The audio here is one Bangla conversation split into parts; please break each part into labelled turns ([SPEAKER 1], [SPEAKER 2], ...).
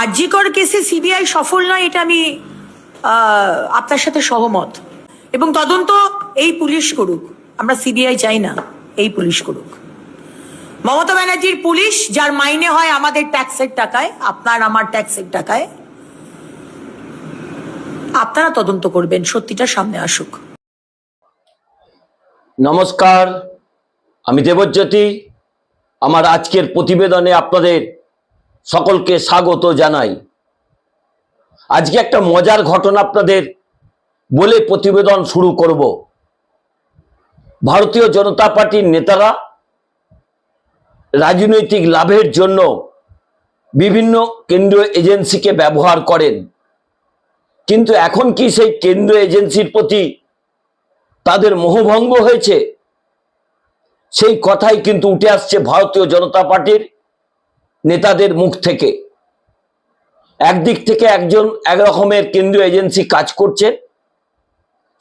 [SPEAKER 1] আরজিকর কেসে সিবিআই সফল নয়, এটা আমি আপনার সাথে সহমত। এবং তদন্ত এই পুলিশ করুক। আমরা সিবিআই চাই না, এই পুলিশ করুক। মমতা ব্যানার্জির পুলিশ, যার মাইনে হয় আমাদের ট্যাক্সের টাকায়, আপনার আমার ট্যাক্সের টাকায়, আপনারা তদন্ত করবেন, সত্যিটা সামনে আসুক।
[SPEAKER 2] নমস্কার, আমি দেবজ্যোতি। আমার আজকের প্রতিবেদনে আপনাদের সকলকে স্বাগত জানাই। আজকে একটা মজার ঘটনা আপনাদের বলে প্রতিবেদন শুরু করব। ভারতীয় জনতা পার্টির নেতারা রাজনৈতিক লাভের জন্য বিভিন্ন কেন্দ্রীয় এজেন্সিকে ব্যবহার করেন। কিন্তু এখন কি সেই কেন্দ্রীয় এজেন্সির প্রতি তাদের মোহভঙ্গ হয়েছে? সেই কথাই কিন্তু উঠে আসছে ভারতীয় জনতা পার্টির নেতাদের মুখ থেকে। একদিক থেকে একজন এক রকমের কেন্দ্রীয় এজেন্সি কাজ করছে,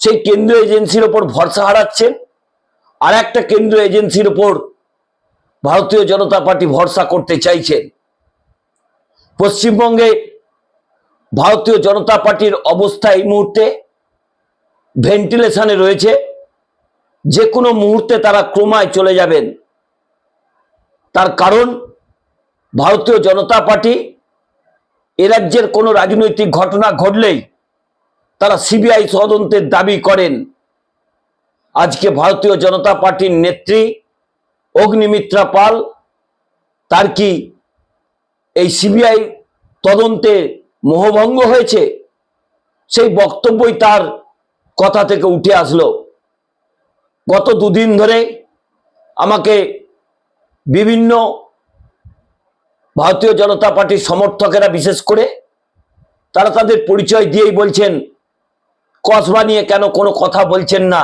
[SPEAKER 2] সেই কেন্দ্রীয় এজেন্সির ওপর ভরসা হারাচ্ছেন আর একটা কেন্দ্রীয় এজেন্সির ওপর ভারতীয় জনতা পার্টি ভরসা করতে চাইছেন পশ্চিমবঙ্গে ভারতীয় জনতা পার্টির অবস্থা এই মুহূর্তে ভেন্টিলেশনে রয়েছে। যে কোনো মুহূর্তে তারা ক্রমায় চলে যাবেন। তার কারণ ভারতীয় জনতা পার্টি, এ রাজ্যের কোনো রাজনৈতিক ঘটনা ঘটলেই তারা সিবিআই তদন্তের দাবি করেন। আজকে ভারতীয় জনতা পার্টির নেত্রী অগ্নিমিত্রা পাল, তার কি এই সিবিআই তদন্তে মোহভঙ্গ হয়েছে? সেই বক্তব্যই তার কথা থেকে উঠে আসলো। গত দুদিন ধরে আমাকে বিভিন্ন ভারতীয় জনতা পার্টির সমর্থকেরা বিশেষ করে, তারা তাদের পরিচয় দিয়েই বলছেন, কসবা নিয়ে কেন কোনো কথা বলছেন না?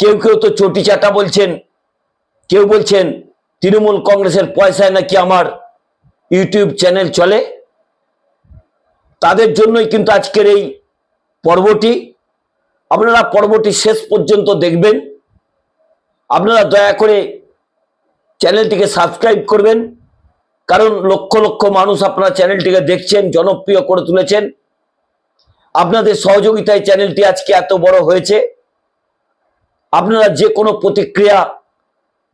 [SPEAKER 2] কেউ কেউ তো চটি চাটা বলছেন, কেউ বলছেন, তৃণমূল কংগ্রেসের পয়সায় নাকি আমার ইউটিউব চ্যানেল চলে? তাদের জন্যই কিন্তু আজকের এই পর্বটি। আপনারা পর্বটি শেষ পর্যন্ত দেখবেন। আপনারা দয়া করে চ্যানেলটিকে সাবস্ক্রাইব করবেন। কারণ লক্ষ লক্ষ মানুষ আপনার চ্যানেলটিকে দেখছেন, জনপ্রিয় করে তুলেছেন। আপনাদের সহযোগিতায় চ্যানেলটি আজকে এত বড় হয়েছে। আপনারা যে কোনো প্রতিক্রিয়া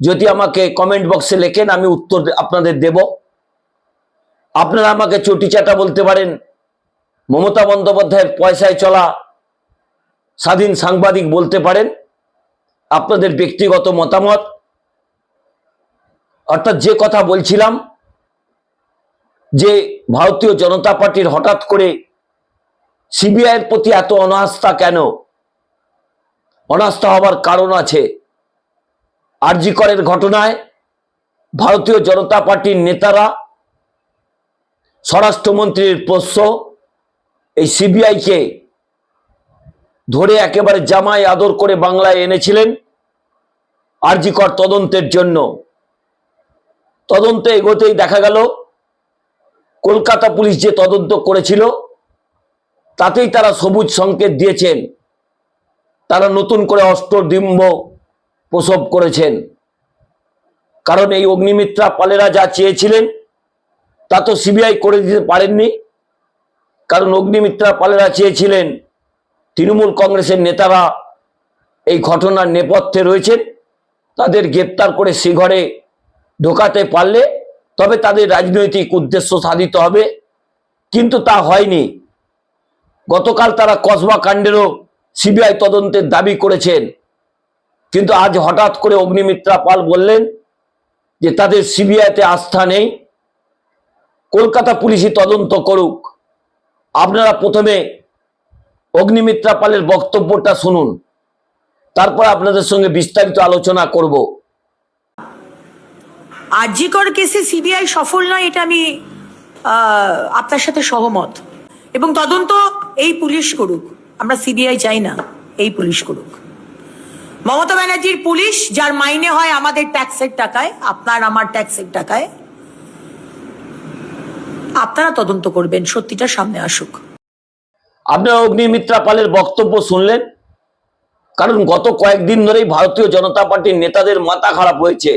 [SPEAKER 2] যদি আমাকে কমেন্ট বক্সে লেখেন, আমি উত্তর আপনাদের দেব। আপনারা আমাকে চটি চাটা বলতে পারেন, মমতা বন্দ্যোপাধ্যায়ের পয়সায় চলা স্বাধীন সাংবাদিক বলতে পারেন, আপনাদের ব্যক্তিগত মতামত। অর্থাৎ যে কথা বলছিলাম যে ভারতীয় জনতা পার্টির হঠাৎ করে সিবিআইয়ের প্রতি এত অনাস্থা কেন? অনাস্থা হবার কারণ আছে আরজি করের ঘটনায় ভারতীয় জনতা পার্টির নেতারা, স্বরাষ্ট্রমন্ত্রীর প্রশ্ন এই সিবিআইকে ধরে একেবারে জামাই আদর করে বাংলায় এনেছিলেন আরজিকর তদন্তের জন্য। তদন্তে এগোতেই দেখা গেল কলকাতা পুলিশ যে তদন্ত করেছিল, তাতেই তারা সবুজ সংকেত দিয়েছেন। তারা নতুন করে অষ্টডিম্ব প্রসব করেছেন। কারণ এই অগ্নিমিত্রা পালেরা যা চেয়েছিলেন, তা তো সিবিআই করে দিতে পারেননি। কারণ অগ্নিমিত্রা পালেরা চেয়েছিলেন, তৃণমূল কংগ্রেসের নেতারা এই ঘটনার নেপথ্যে রয়েছেন। তাদের গ্রেপ্তার করে শ্রীঘরে ঢোকাতে পারলে তবে তাদের রাজনৈতিক উদ্দেশ্য সাধিত হবে। কিন্তু তা হয়নি। গতকাল তারা কসবা কাণ্ডেরও সিবিআই তদন্তের দাবি করেছেন। কিন্তু আজ হঠাৎ করে অগ্নিমিত্রা পাল বললেন যে তাদের সিবিআইতে আস্থা নেই। কলকাতা পুলিশই তদন্ত করুক। আপনারা প্রথমে অগ্নিমিত্রা পালের বক্তব্যটা শুনুন। তারপর আপনাদের সঙ্গে বিস্তারিত আলোচনা করব।
[SPEAKER 1] আরজিকর কেসে সিবিআই সফল নয়, এটা আমি আপনার সাথে সহমত। এবং তদন্ত এই পুলিশ করুক। আমরা সিবিআই চাই না, এই পুলিশ করুক। মমতা ব্যানার্জির পুলিশ, যার মাইনে হয় আমাদের ট্যাক্সের টাকায়, আপনার আমার ট্যাক্সের টাকায়, আপনারা তদন্ত করবেন, সত্যিটা সামনে আসুক।
[SPEAKER 2] আপনারা অগ্নিমিত্রা পালের বক্তব্য শুনলেন? কারণ গত কয়েকদিন ধরেই ভারতীয় জনতা পার্টির নেতাদের মাথা খারাপ হয়েছে।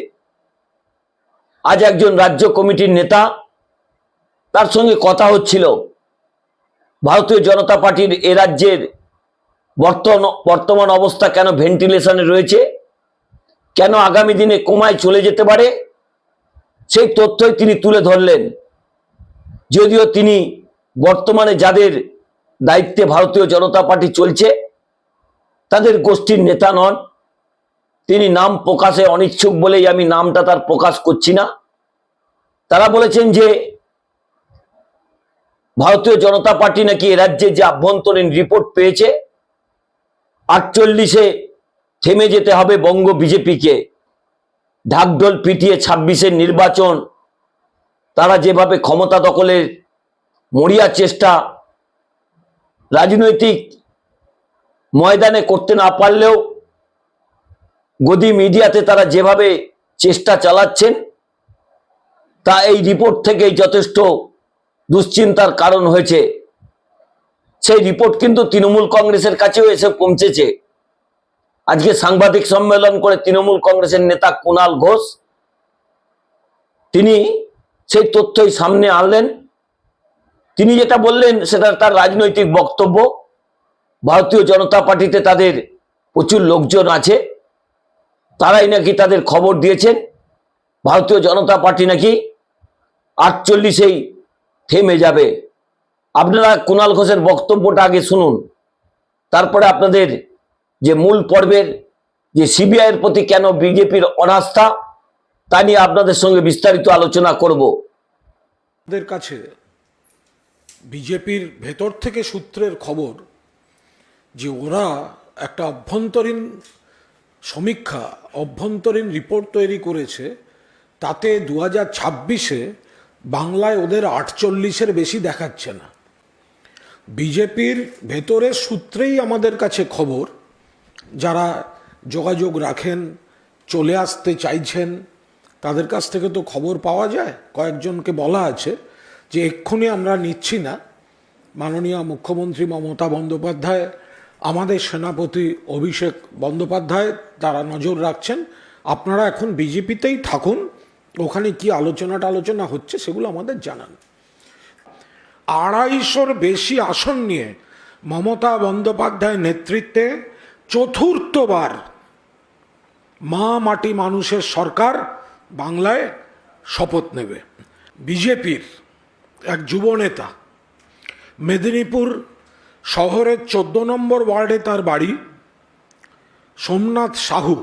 [SPEAKER 2] আজ একজন রাজ্য কমিটির নেতা, তার সঙ্গে কথা হচ্ছিল। ভারতীয় জনতা পার্টির এ রাজ্যের বর্তমান বর্তমান অবস্থা কেন ভেন্টিলেশনে রয়েছে? কেন আগামী দিনে কোমায় চলে যেতে পারে? সেই তথ্যই তিনি তুলে ধরলেন। যদিও তিনি বর্তমানে যাদের দায়িত্বে ভারতীয় জনতা পার্টি চলছে, তাদের গোষ্ঠীর নেতা নন তিনি নাম প্রকাশে অনিচ্ছুক বলেই আমি নামটা তার প্রকাশ করছি না। তারা বলেছেন যে, ভারতীয় জনতা পার্টি নাকি এ রাজ্যে যে আভ্যন্তরীণ রিপোর্ট পেয়েছে, আটচল্লিশে থেমে যেতে হবে বঙ্গ বিজেপিকে। ঢাকঢোল পিটিয়ে ছাব্বিশের নির্বাচন, তারা যেভাবে ক্ষমতা দখলের মরিয়া চেষ্টা রাজনৈতিক ময়দানে করতে না পারলেও গদি মিডিয়াতে তারা যেভাবে চেষ্টা চালাচ্ছেন, তা এই রিপোর্ট থেকেই যথেষ্ট দুশ্চিন্তার কারণ হয়েছে। সেই রিপোর্ট কিন্তু তৃণমূল কংগ্রেসের কাছেও এসে পৌঁছেছে। আজকে সাংবাদিক সম্মেলন করে তৃণমূল কংগ্রেসের নেতা কুণাল ঘোষ, তিনি সেই তথ্যই সামনে আনলেন। তিনি যেটা বললেন সেটা তার রাজনৈতিক বক্তব্য। ভারতীয় জনতা পার্টিতে তাদের প্রচুর লোকজন আছে। তারাই নাকি তাদের খবর দিয়েছেন? ভারতীয় জনতা পার্টি নাকি আটচল্লিশেই থেমে যাবে? আপনারা কুণাল ঘোষের বক্তব্যটা আগে শুনুন। তারপরে আপনাদের যে মূল পর্বের, যে সিবিআইয়ের প্রতি কেন বিজেপির অনাস্থা, তা নিয়ে আপনাদের সঙ্গে বিস্তারিত আলোচনা করব।
[SPEAKER 3] আমাদের কাছে বিজেপির ভেতর থেকে সূত্রের খবর যে ওরা একটা অভ্যন্তরীণ সমীক্ষা, অভ্যন্তরীণ রিপোর্ট তৈরি করেছে, তাতে দু হাজার ছাব্বিশে বাংলায় ওদের আটচল্লিশের বেশি দেখাচ্ছে না। বিজেপির ভেতরের সূত্রেই আমাদের কাছে খবর, যারা যোগাযোগ রাখেন, চলে আসতে চাইছেন, তাদের কাছ থেকে তো খবর পাওয়া যায়। কয়েকজনকে বলা আছে যে এক্ষুনি আমরা নিচ্ছি না। মাননীয় মুখ্যমন্ত্রী মমতা বন্দ্যোপাধ্যায় আমাদের সেনাপতি অভিষেক বন্দ্যোপাধ্যায় তারা নজর রাখছেন, আপনারা এখন বিজেপিতেই থাকুন। ওখানে কি আলোচনা হচ্ছে সেগুলো আমাদের জানান। আড়াইশোর বেশি আসন নিয়ে মমতা বন্দ্যোপাধ্যায় নেতৃত্বে চতুর্থবার মা মাটি মানুষের সরকার বাংলায় শপথ নেবে। বিজেপির এক যুবনেতা মেদিনীপুর শহরের চোদ্দ নম্বর ওয়ার্ডে তার বাড়ি সোমনাথ সাহু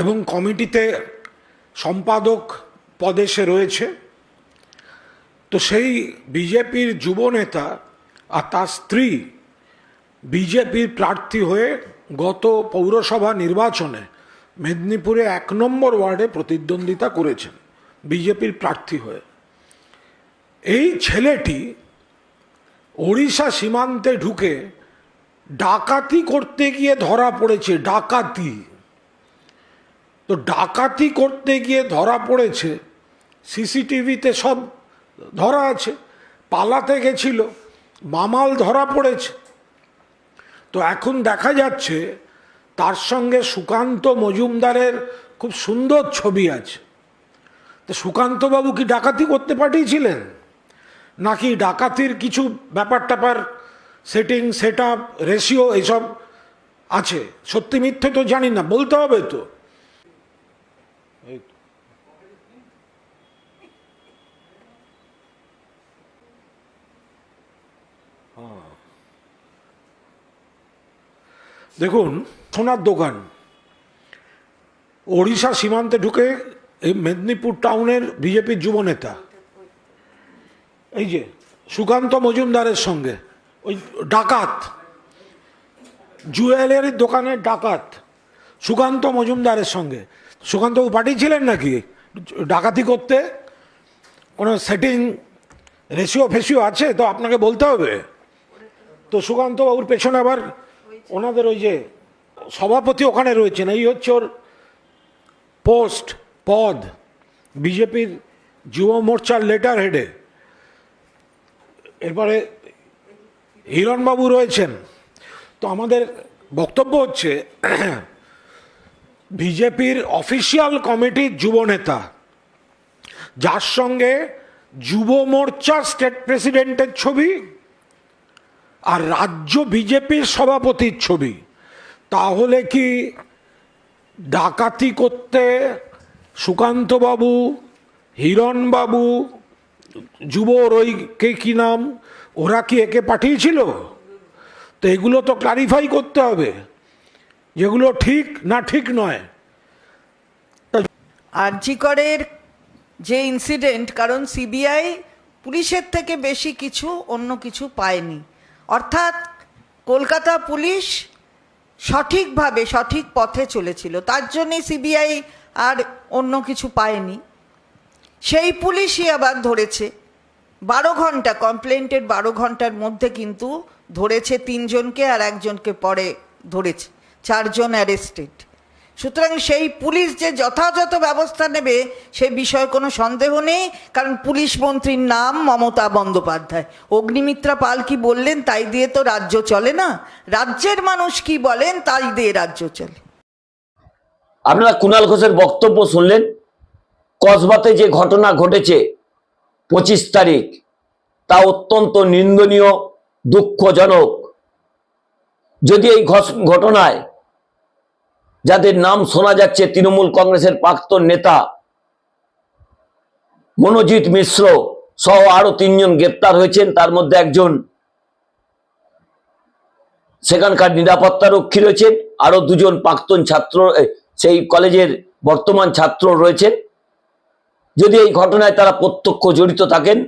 [SPEAKER 3] এবং কমিটিতে সম্পাদক পদে সে রয়েছে। তো সেই বিজেপির যুবনেতা আর তার স্ত্রী বিজেপির প্রার্থী হয়ে গত পৌরসভা নির্বাচনে মেদিনীপুরে এক নম্বর ওয়ার্ডে প্রতিদ্বন্দ্বিতা করেছেন বিজেপির প্রার্থী হয়ে। এই ছেলেটি ওড়িশা সীমান্তে ঢুকে ডাকাতি করতে গিয়ে ধরা পড়েছে ডাকাতি। তো ডাকাতি করতে গিয়ে ধরা পড়েছে, সিসিটিভিতে সব ধরা আছে, পালাতে গেছিল, মামাল ধরা পড়েছে। তো এখন দেখা যাচ্ছে তার সঙ্গে সুকান্ত মজুমদারের খুব সুন্দর ছবি আছে। তো সুকান্তবাবু কি ডাকাতি করতে পাঠিয়েছিলেন? নাকি ডাকাতির কিছু ব্যাপার ট্যাপার সেটিং সেট আপ রেশিও এইসব আছে সত্যি মিথ্যে তো জানি না, বলতে হবে তো। হ্যাঁ। দেখুন, সোনার দোকান ওড়িশা সীমান্তে ঢুকে এই মেদিনীপুর টাউনের বিজেপির যুবনেতা এই যে, সুকান্ত মজুমদারের সঙ্গে, ওই ডাকাত জুয়েলারির দোকানের ডাকাত, সুকান্ত মজুমদারের সঙ্গে। সুকান্তবাবু পাঠিয়েছিলেন নাকি? ডাকাতি করতে? কোনো সেটিং রেশিও ফেসিও আছে? তো আপনাকে বলতে হবে। তো সুকান্তবাবুর পেছনে আবার ওনাদের ওই যে সভাপতি ওখানে রয়েছেন। এই হচ্ছে ওর পোস্ট পদ। বিজেপির যুব মোর্চার লেটার হেডে এরপরে হিরণবাবু রয়েছেন। তো আমাদের বক্তব্য হচ্ছে, বিজেপির অফিসিয়াল কমিটির যুবনেতা যার সঙ্গে যুব মোর্চার স্টেট প্রেসিডেন্টের ছবি আর রাজ্য বিজেপির সভাপতির ছবি। তাহলে কি ডাকাতি করতে সুকান্তবাবু, হিরণবাবু যুবর ওই কে কি নাম? ওরা কি একে পাঠিয়েছিল? তো এগুলো তো ক্লারিফাই করতে হবে, যেগুলো ঠিক না ঠিক নয়।
[SPEAKER 4] আরজিকরের যে ইনসিডেন্ট কারণ সিবিআই পুলিশের থেকে বেশি কিছু, অন্য কিছু পায়নি। অর্থাৎ কলকাতা পুলিশ সঠিকভাবে সঠিক পথে চলেছিল। তার জন্যে সিবিআই আর অন্য কিছু পায়নি। সেই পুলিশই আবার ধরেছে। বারো ঘণ্টা কমপ্লেন্টের বারো ঘণ্টার মধ্যে কিন্তু ধরেছে তিনজনকে আর একজনকে পরে ধরেছে, চারজন অ্যারেস্টেড সুতরাং সেই পুলিশ যে যথাযথ ব্যবস্থা নেবে, সে বিষয়ে কোনো সন্দেহ নেই, কারণ পুলিশ মন্ত্রীর নাম মমতা বন্দ্যোপাধ্যায়। অগ্নিমিত্রা পাল কি বললেন, তাই দিয়ে তো রাজ্য চলে না? রাজ্যের মানুষ কি বলেন, তাই দিয়ে রাজ্য চলে।
[SPEAKER 2] আপনারা কুণাল ঘোষের বক্তব্য শুনলেন। কসবাতে যে ঘটনা ঘটেছে পঁচিশ তারিখ, তা অত্যন্ত নিন্দনীয়, দুঃখজনক। যদি এই ঘটনায় যাদের নাম শোনা যাচ্ছে তৃণমূল কংগ্রেসের প্রাক্তন নেতা মনোজিৎ মিশ্র সহ আরও তিনজন গ্রেপ্তার হয়েছেন, তার মধ্যে একজন সেখানকার নিরাপত্তা রক্ষী রয়েছেন, আরও দুজন প্রাক্তন ছাত্র সেই কলেজের বর্তমান ছাত্র রয়েছেন। যদি এই ঘটনায় তারা প্রত্যক্ষ জড়িত থাকেন,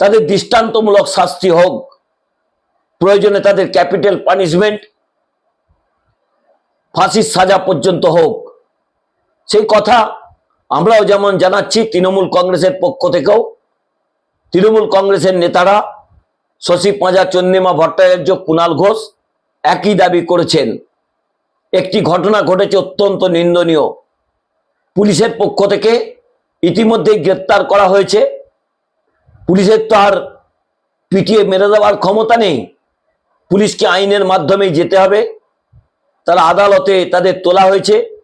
[SPEAKER 2] তাদের দৃষ্টান্তমূলক শাস্তি হোক, প্রয়োজনে তাদের ক্যাপিটাল পানিশমেন্ট, ফাঁসির সাজা পর্যন্ত হোক। সেই কথা আমরাও যেমন জানাচ্ছি তৃণমূল কংগ্রেসের পক্ষ থেকেও, তৃণমূল কংগ্রেসের নেতারা শশী পাঁজা, চন্দ্রিমা ভট্টাচার্য, কুণাল ঘোষ একই দাবি করেছেন। একটি ঘটনা ঘটেছে অত্যন্ত নিন্দনীয়। পুলিশের পক্ষ থেকে ইতিমধ্যেই গ্রেপ্তার করা হয়েছে। পুলিশের তো আর পিটিয়ে মেরে দেওয়ার ক্ষমতা নেই। পুলিশকে আইনের মাধ্যমেই যেতে হবে। তারা আদালতে তাদের তোলা হয়েছে।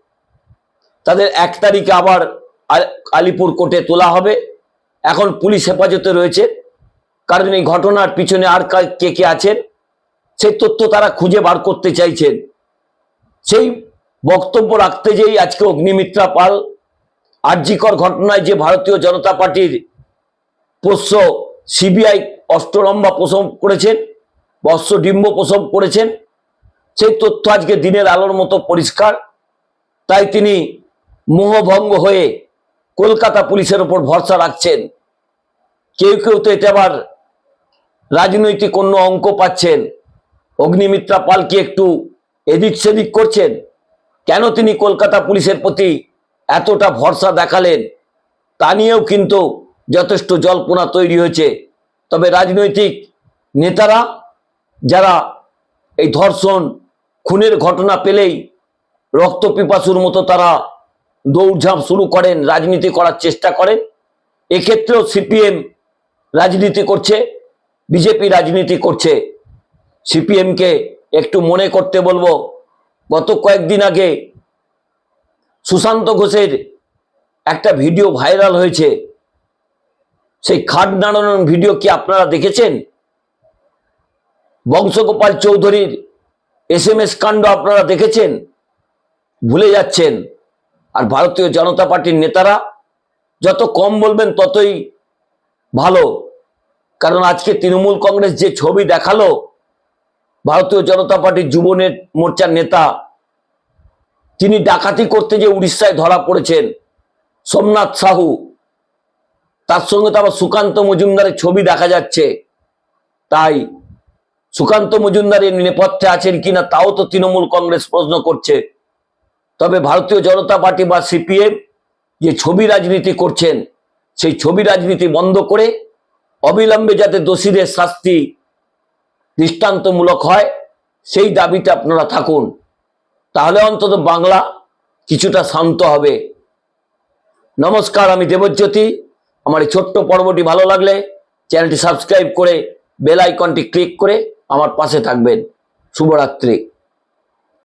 [SPEAKER 2] তাদের এক তারিখে আবার আলিপুর কোর্টে তোলা হবে। এখন পুলিশ হেফাজতে রয়েছে। কারণ এই ঘটনার পিছনে আর কা- কে কে আছেন, সেই তথ্য তারা খুঁজে বার করতে চাইছেন। সেই বক্তব্য রাখতে যেই আজকে অগ্নিমিত্রা পাল আর্যিকর ঘটনায় যে ভারতীয় জনতা পার্টির পোষ্য সিবিআই অষ্টলম্বা প্রসব করেছেন বস্ত্র ডিম্ব প্রসব করেছেন, সেই তথ্য আজকে দিনের আলোর মতো পরিষ্কার। তাই তিনি মোহভঙ্গ হয়ে কলকাতা পুলিশের ওপর ভরসা রাখছেন। কেউ কেউ তো এটা আবার রাজনৈতিক অন্য অঙ্ক পাচ্ছেন। অগ্নিমিত্রা পালকে একটু এদিক সেদিক করছেন। কেন তিনি কলকাতা পুলিশের প্রতি এতটা ভরসা দেখালেন, তা নিয়েও কিন্তু যথেষ্ট জল্পনা তৈরি হয়েছে। তবে রাজনৈতিক নেতারা যারা এই ধর্ষণ, খুনের ঘটনা পেলেই রক্ত পিপাসুর মতো তারা দৌড়ঝাঁপ শুরু করেন, রাজনীতি করার চেষ্টা করেন। এক্ষেত্রেও সিপিএম রাজনীতি করছে, বিজেপি রাজনীতি করছে। সিপিএমকে একটু মনে করতে বলব, গত কয়েকদিন আগে সুশান্ত ঘোষের একটা ভিডিও ভাইরাল হয়েছে। সেই খাট নাড়ানোর ভিডিও কি আপনারা দেখেছেন? বংশগোপাল চৌধুরীর এস এম এস কাণ্ড আপনারা দেখেছেন? ভুলে যাচ্ছেন। আর ভারতীয় জনতা পার্টির নেতারা যত কম বলবেন ততই ভালো। কারণ আজকে তৃণমূল কংগ্রেস যে ছবি দেখাল, ভারতীয় জনতা পার্টির যুবনের মোর্চার নেতা তিনি ডাকাতি করতে যে উড়িষ্যায় ধরা পড়েছেন সোমনাথ সাহু। তার সঙ্গে তো আবার সুকান্ত মজুমদারের ছবি দেখা যাচ্ছে। তাই সুকান্ত মজুমদার মজুমদারের নেপথ্যে আছেন কিনা তাও তো তৃণমূল কংগ্রেস প্রশ্ন করছে। তবে ভারতীয় জনতা পার্টি বা সিপিএম যে ছবি রাজনীতি করছেন, সেই ছবি রাজনীতি বন্ধ করে অবিলম্বে যাতে দোষীদের শাস্তি দৃষ্টান্তমূলক হয়, সেই দাবিতে আপনারা থাকুন। তাহলে অন্তত বাংলা কিছুটা শান্ত হবে। নমস্কার, আমি দেবজ্যোতি। আমার এই ছোট্ট পর্বটি ভালো লাগলে চ্যানেলটি সাবস্ক্রাইব করে বেল আইকনটি ক্লিক করে আমার পাশে থাকবেন। শুভরাত্রি।